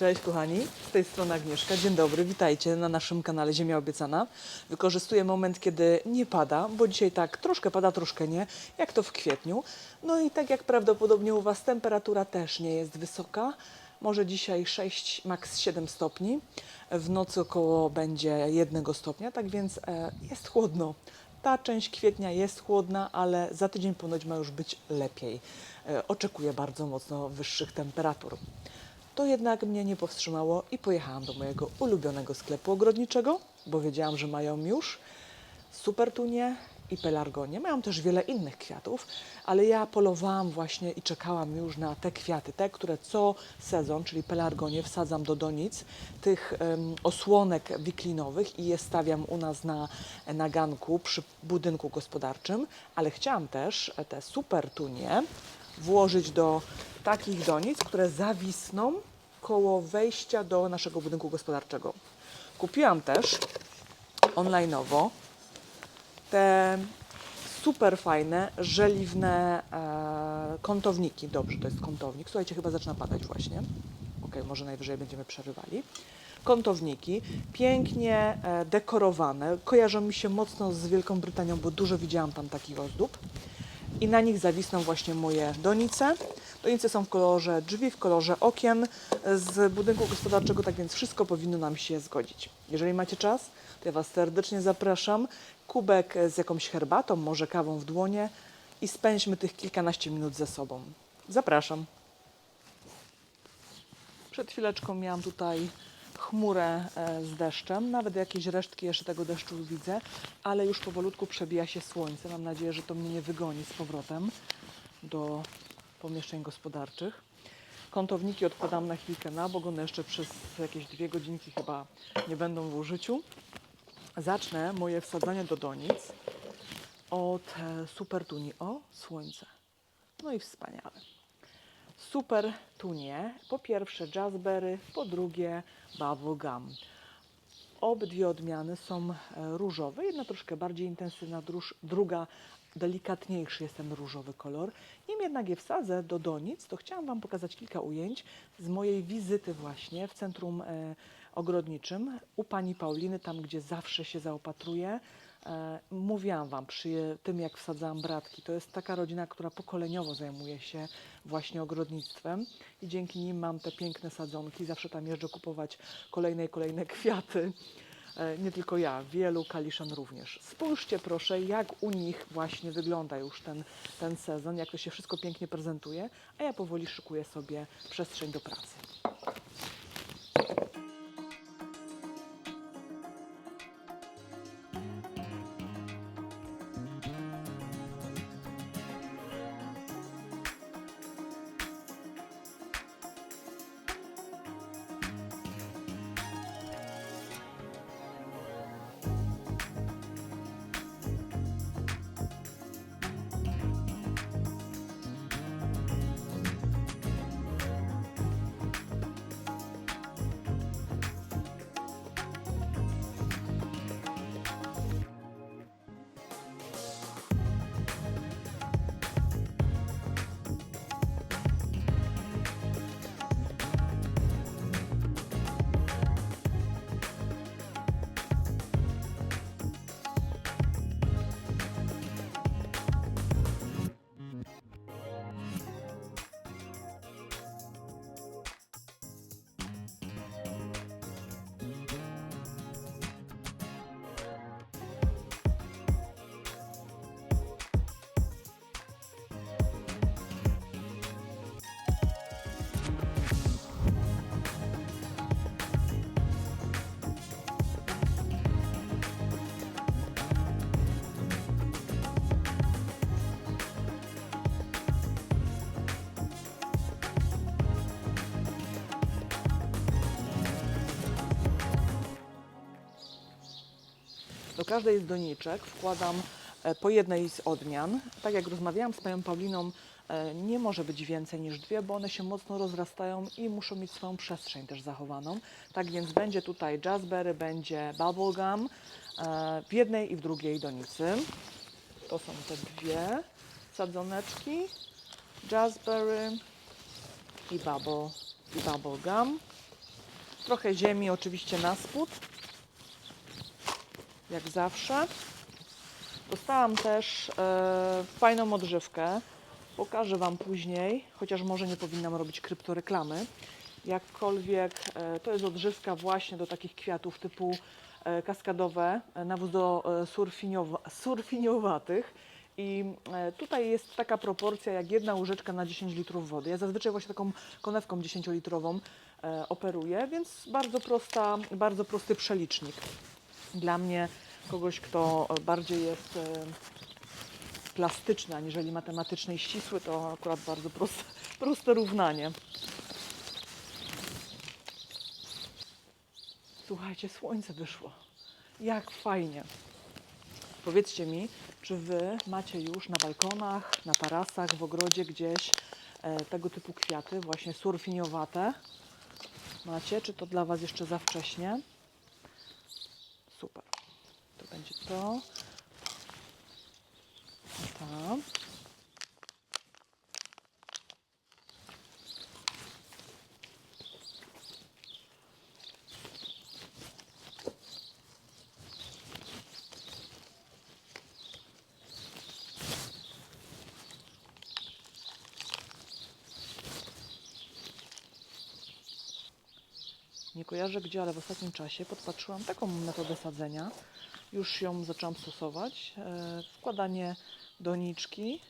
Cześć kochani, z tej strony Agnieszka. Dzień dobry, witajcie na naszym kanale Ziemia Obiecana. Wykorzystuję moment, kiedy nie pada, bo dzisiaj tak troszkę pada, troszkę nie, jak to w kwietniu. No i tak jak prawdopodobnie u Was temperatura też nie jest wysoka. Może dzisiaj 6, maks 7 stopni. W nocy około będzie 1 stopnia, tak więc e, jest chłodno. Ta część kwietnia jest chłodna, ale za tydzień ponoć ma już być lepiej. E, oczekuję bardzo mocno wyższych temperatur. To jednak mnie nie powstrzymało i pojechałam do mojego ulubionego sklepu ogrodniczego, bo wiedziałam, że mają już supertunie i pelargonie. Mają też wiele innych kwiatów, ale ja polowałam właśnie i czekałam już na te kwiaty, te, które co sezon, czyli pelargonie, wsadzam do donic, tych em, osłonek wiklinowych i je stawiam u nas na, na ganku przy budynku gospodarczym, ale chciałam też te supertunie włożyć do takich donic, które zawisną koło wejścia do naszego budynku gospodarczego. Kupiłam też online'owo te super fajne, żeliwne e, kątowniki. Dobrze, to jest kątownik. Słuchajcie, chyba zaczyna padać właśnie. Ok, może najwyżej będziemy przerywali. Kątowniki, pięknie e, dekorowane. Kojarzą mi się mocno z Wielką Brytanią, bo dużo widziałam tam takich ozdób. I na nich zawisną właśnie moje donice. Donice są w kolorze drzwi, w kolorze okien z budynku gospodarczego, tak więc wszystko powinno nam się zgodzić. Jeżeli macie czas, to ja Was serdecznie zapraszam. Kubek z jakąś herbatą, może kawą w dłonie i spędźmy tych kilkanaście minut ze sobą. Zapraszam. Przed chwileczką miałam tutaj chmurę e, z deszczem, nawet jakieś resztki jeszcze tego deszczu widzę, ale już powolutku przebija się słońce. Mam nadzieję, że to mnie nie wygoni z powrotem do pomieszczeń gospodarczych. Kątowniki odkładam na chwilkę na bok, one jeszcze przez jakieś dwie godzinki chyba nie będą w użyciu. Zacznę moje wsadzanie do donic od e, super tuni. O, słońce. No i wspaniale super tunie. Po pierwsze jazzberry, po drugie bubblegum. Obydwie odmiany są e, różowe, jedna troszkę bardziej intensywna, druga delikatniejszy jest ten różowy kolor. Nim jednak je wsadzę do donic, to chciałam Wam pokazać kilka ujęć z mojej wizyty właśnie w centrum e, ogrodniczym u Pani Pauliny, tam gdzie zawsze się zaopatruję. E, Mówiłam Wam przy tym, jak wsadzałam bratki. To jest taka rodzina, która pokoleniowo zajmuje się właśnie ogrodnictwem i dzięki nim mam te piękne sadzonki. Zawsze tam jeżdżę kupować kolejne i kolejne kwiaty. E, Nie tylko ja, wielu kaliszan również. Spójrzcie proszę, jak u nich właśnie wygląda już ten, ten sezon, jak to się wszystko pięknie prezentuje, a ja powoli szykuję sobie przestrzeń do pracy. Każdej z doniczek wkładam e, po jednej z odmian. Tak jak rozmawiałam z panią Pauliną, e, nie może być więcej niż dwie, bo one się mocno rozrastają i muszą mieć swoją przestrzeń też zachowaną. Tak więc będzie tutaj jazzberry, będzie bubblegum e, w jednej i w drugiej donicy. To są te dwie sadzoneczki, jazzberry i bubble, i bubblegum. Trochę ziemi oczywiście na spód. Jak zawsze. Dostałam też e, fajną odżywkę. Pokażę Wam później, chociaż może nie powinnam robić kryptoreklamy. Jakkolwiek e, to jest odżywka właśnie do takich kwiatów typu e, kaskadowe, e, nawóz do e, surfiniowa, surfiniowatych. I e, tutaj jest taka proporcja jak jedna łyżeczka na 10 litrów wody. Ja zazwyczaj właśnie taką konewką 10-litrową e, operuję, więc bardzo, prosta, bardzo prosty przelicznik. Dla mnie, kogoś, kto bardziej jest e, plastyczny, aniżeli matematyczny i ścisły, to akurat bardzo proste, proste równanie. Słuchajcie, słońce wyszło. Jak fajnie. Powiedzcie mi, czy Wy macie już na balkonach, na tarasach, w ogrodzie gdzieś e, tego typu kwiaty, właśnie surfiniowate? Macie? Czy to dla Was jeszcze za wcześnie? Będzie to. I tam. Nie kojarzę gdzie, ale w ostatnim czasie podpatrzyłam taką metodę sadzenia. Już ją zaczęłam stosować. E, Wkładanie doniczki,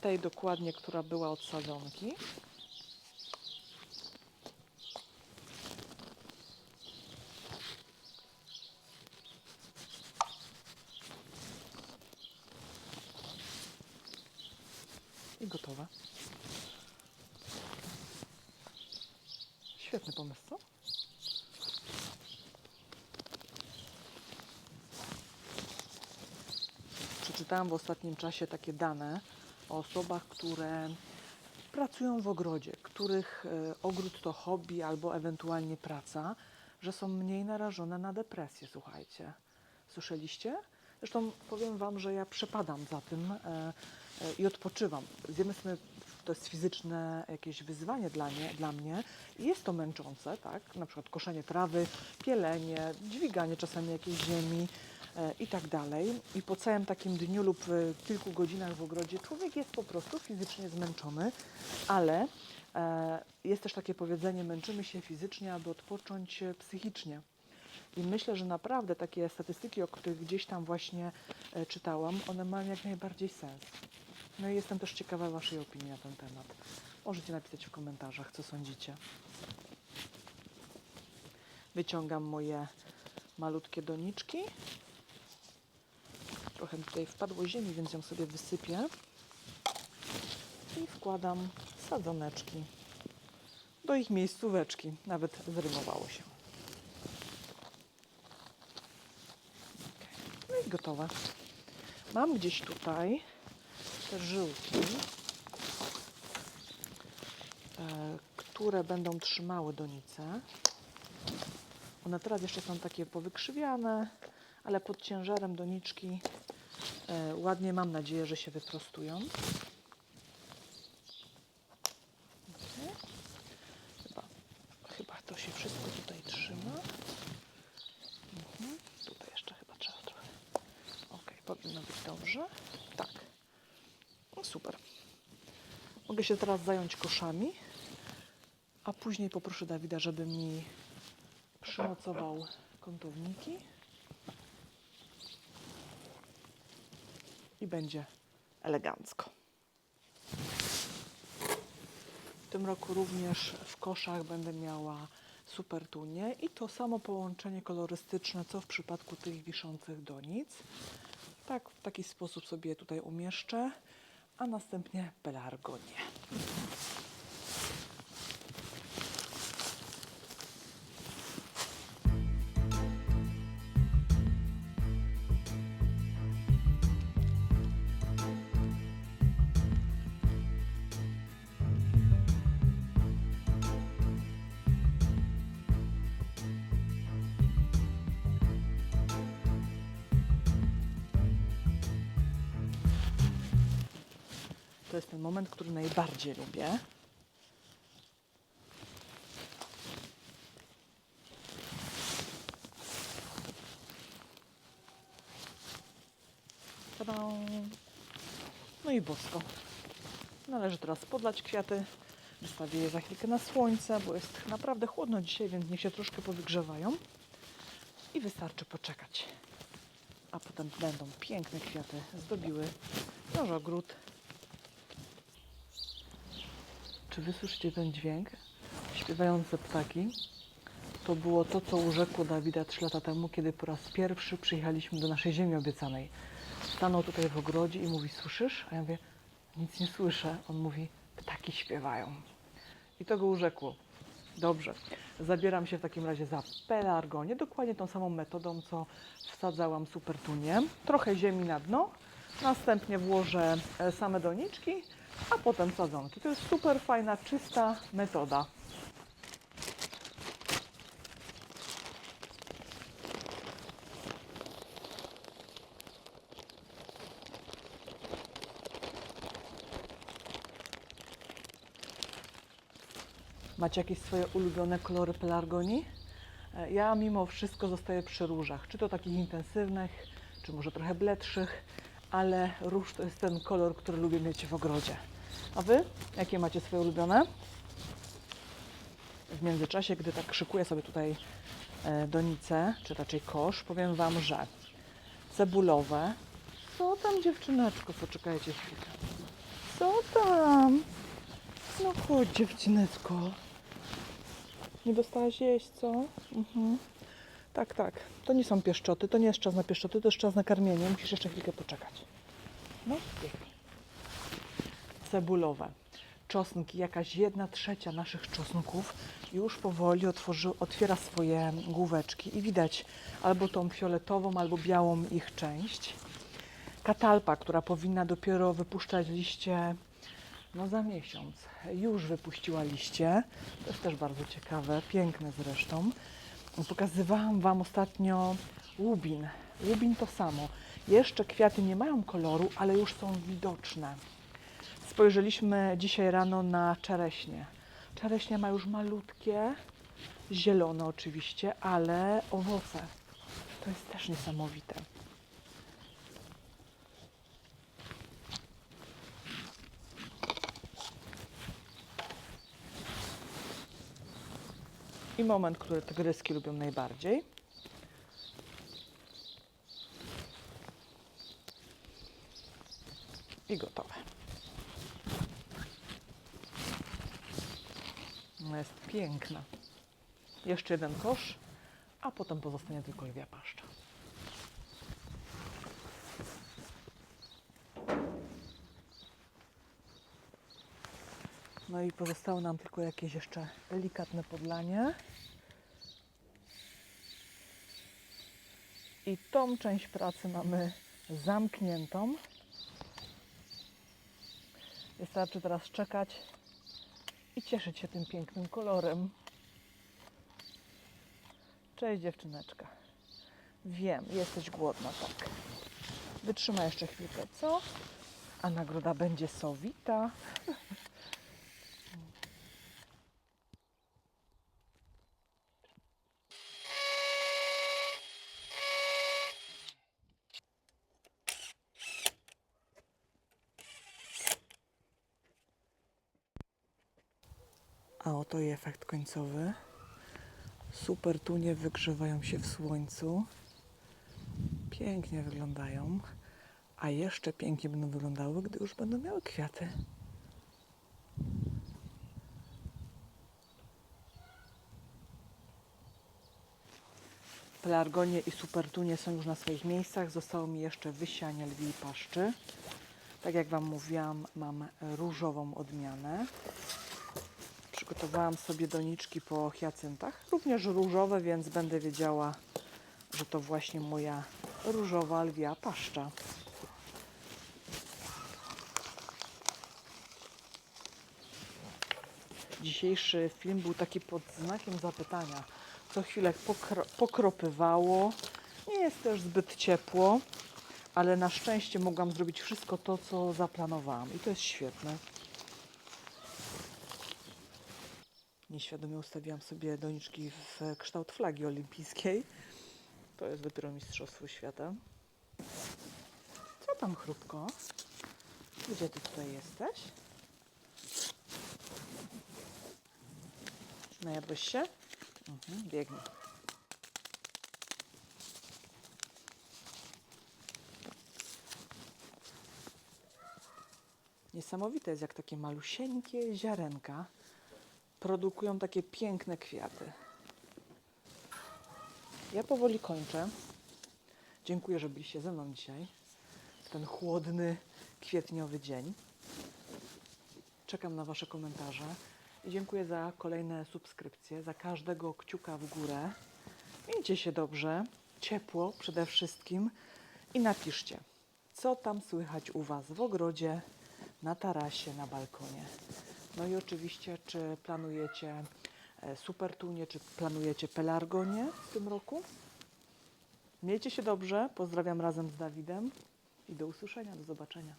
tej dokładnie, która była od sadzonki. I gotowe. Świetny pomysł, co? Przeczytałam w ostatnim czasie takie dane o osobach, które pracują w ogrodzie, których e, ogród to hobby albo ewentualnie praca, że są mniej narażone na depresję, słuchajcie. Słyszeliście? Zresztą powiem Wam, że ja przepadam za tym e, e, i odpoczywam. Z jednej strony to jest fizyczne jakieś wyzwanie dla mnie, dla mnie i jest to męczące, tak? Na przykład koszenie trawy, pielenie, dźwiganie czasami jakiejś ziemi i tak dalej. I po całym takim dniu lub e, kilku godzinach w ogrodzie człowiek jest po prostu fizycznie zmęczony, ale e, jest też takie powiedzenie, męczymy się fizycznie, aby odpocząć e, psychicznie. I myślę, że naprawdę takie statystyki, o których gdzieś tam właśnie e, czytałam, one mają jak najbardziej sens. No i jestem też ciekawa Waszej opinii na ten temat. Możecie napisać w komentarzach, co sądzicie. Wyciągam moje malutkie doniczki. Trochę tutaj wpadło ziemi, więc ją sobie wysypię. I wkładam sadzoneczki do ich miejscóweczki. Nawet zrymowało się. No i gotowe. Mam gdzieś tutaj te żyłki, e, które będą trzymały donicę. One teraz jeszcze są takie powykrzywiane, ale pod ciężarem doniczki ładnie mam nadzieję, że się wyprostują. Chyba, chyba to się wszystko tutaj trzyma. Mhm. Tutaj jeszcze chyba trzeba trochę. Ok, powinno być dobrze. Tak. No super. Mogę się teraz zająć koszami, a później poproszę Dawida, żeby mi przymocował kątowniki. Będzie elegancko. W tym roku również w koszach będę miała super tunię i to samo połączenie kolorystyczne, co w przypadku tych wiszących donic. Tak, w taki sposób sobie tutaj umieszczę, a następnie pelargonię. jest ten moment, który najbardziej lubię. Tada! No i bosko. Należy teraz podlać kwiaty. Wystawię je za chwilkę na słońce, bo jest naprawdę chłodno dzisiaj, więc niech się troszkę powygrzewają. I wystarczy poczekać. A potem będą piękne kwiaty zdobiły nasz ogród Czy wysłyszycie ten dźwięk? Śpiewające ptaki. To było to, co urzekło Dawida trzy lata temu, kiedy po raz pierwszy przyjechaliśmy do naszej ziemi obiecanej. Stanął tutaj w ogrodzie i mówi, słyszysz? A ja mówię, nic nie słyszę. On mówi, ptaki śpiewają. I to go urzekło. Dobrze. Zabieram się w takim razie za pelargonię, dokładnie tą samą metodą, co wsadzałam supertunię. Trochę ziemi na dno, następnie włożę e, same doniczki, a potem sadzonki. To jest super fajna, czysta metoda. Macie jakieś swoje ulubione kolory pelargonii? E, Ja mimo wszystko zostaję przy różach, czy to takich intensywnych, czy może trochę bledszych, ale róż to jest ten kolor, który lubię mieć w ogrodzie. A Wy? Jakie macie swoje ulubione? W międzyczasie, gdy tak szykuję sobie tutaj e, donicę, czy raczej kosz, powiem Wam, że cebulowe. Co tam dziewczyneczko? Poczekajcie chwilkę. Co tam? No chodź dziewczyneczko. Nie dostałaś jeść, co? Mhm. Tak, tak. To nie są pieszczoty, to nie jest czas na pieszczoty, to jest czas na karmienie. Musisz jeszcze chwilkę poczekać. No, pięknie. Cebulowe. Czosnki, jakaś jedna trzecia naszych czosnków już powoli otworzy, otwiera swoje główeczki i widać albo tą fioletową, albo białą ich część. Katalpa, która powinna dopiero wypuszczać liście no za miesiąc już wypuściła liście. To jest też bardzo ciekawe, piękne zresztą. Pokazywałam Wam ostatnio łubin. Łubin to samo. Jeszcze kwiaty nie mają koloru, ale już są widoczne. Spojrzeliśmy dzisiaj rano na czereśnie. Czereśnia ma już malutkie, zielone oczywiście, ale owoce. To jest też niesamowite. I moment, który tygryski lubią najbardziej. I gotowe. No jest piękna. Jeszcze jeden kosz, a potem pozostanie tylko lwia paszcza. No i pozostało nam tylko jakieś jeszcze delikatne podlanie. I tą część pracy mamy zamkniętą. Wystarczy teraz czekać i cieszyć się tym pięknym kolorem. Cześć dziewczyneczka. Wiem, jesteś głodna, tak. Wytrzyma jeszcze chwilkę, co? A nagroda będzie sowita. A oto i efekt końcowy. Super tunie wygrzewają się w słońcu. Pięknie wyglądają. A jeszcze pięknie będą wyglądały, gdy już będą miały kwiaty. Pelargonie i supertunie są już na swoich miejscach. Zostało mi jeszcze wysianie lwiej paszczy. Tak jak Wam mówiłam, mam różową odmianę. Przygotowałam sobie doniczki po hiacyntach, również różowe, więc będę wiedziała, że to właśnie moja różowa lwia paszcza. Dzisiejszy film był taki pod znakiem zapytania. Co chwilę pokro pokropywało. Nie jest też zbyt ciepło, ale na szczęście mogłam zrobić wszystko to, co zaplanowałam. I to jest świetne. Nieświadomie ustawiłam sobie doniczki w kształt flagi olimpijskiej. To jest dopiero Mistrzostwo Świata. Co tam, chrupko? Gdzie ty tutaj jesteś? Najadłeś się? Mhm, biegnij. Niesamowite jest, jak takie malusieńkie ziarenka produkują takie piękne kwiaty. Ja powoli kończę. Dziękuję, że byliście ze mną dzisiaj. w Ten chłodny, kwietniowy dzień. Czekam na Wasze komentarze i dziękuję za kolejne subskrypcje, za każdego kciuka w górę. Miejcie się dobrze, ciepło przede wszystkim i napiszcie, co tam słychać u Was w ogrodzie, na tarasie, na balkonie. No i oczywiście, czy planujecie e, supertunie, czy planujecie pelargonię w tym roku? Miejcie się dobrze, pozdrawiam razem z Dawidem i do usłyszenia, do zobaczenia.